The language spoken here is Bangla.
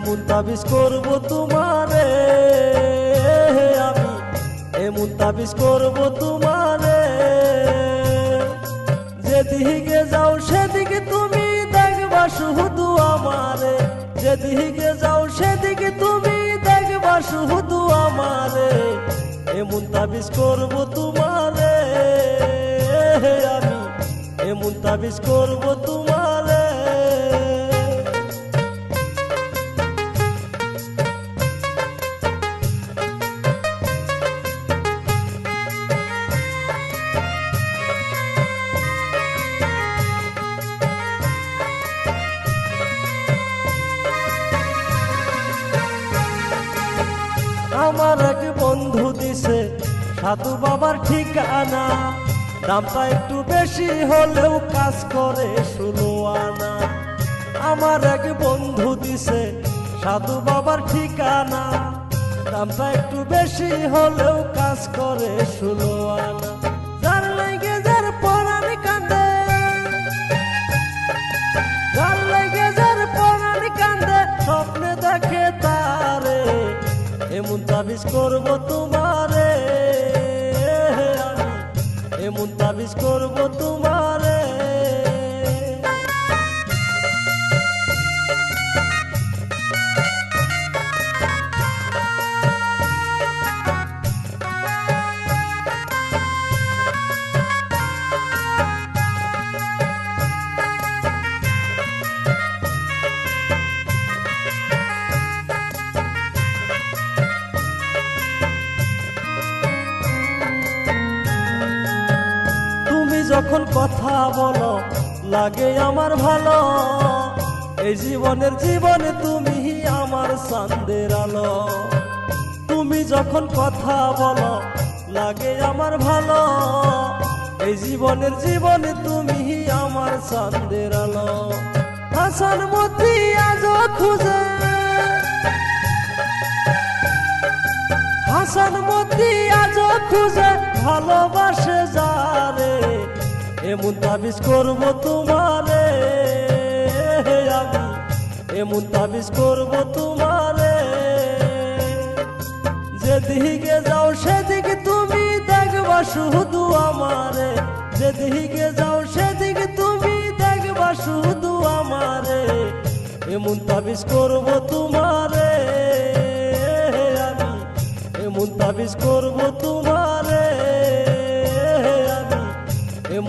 এমন তাবিজ করব তোমারে। আমি এমন তাবিজ করব তোমারে। যেদিকে যাও, সেদিকে তুমি দেখবা শুধু আমারে। যেদিকে যাও, সেদিকে তুমি দেখবা শুধু আমারে। এমন তাবিজ করব তোমারে। আমি এমন তাবিজ করব তোমারে। আমার এক বন্ধু দিছে। সাধু বাবার ঠিকানা। দামটা একটু বেশি হলেও কাজ করে শুনো আনা। আমার এক বন্ধু দিছে সাধু বাবার ঠিকানা। দামটা একটু বেশি হলেও কাজ করে শুনো আনা। এমন তাবিজ করব তোমারে এমন তাবিজ করব তোমারে। যখন কথা বলো, লাগে আমার ভালো। এই জীবনের জীবনে তুমি আমার চান্দের আলো। তুমি যখন কথা বলো, লাগে আমার ভালো। এই জীবনের জীবনে তুমি আমার চান্দের আলো। হাসান মতি আজ খুঁজে। হাসান মতি আজ খুঁজে, ভালোবাসে যারে এমন তাবিজ করব তোমারে আমি এমন তাবিজ করব তোমারে। যেদিকে যাও সেদিকে তুমি দেখবা শুধু আমারে। যেদিকে যাও সেদিকে তুমি দেখবা শুধু আমারে। এমন তাবিজ করব তোমারে আমি এমন তাবিজ করব তোমারে।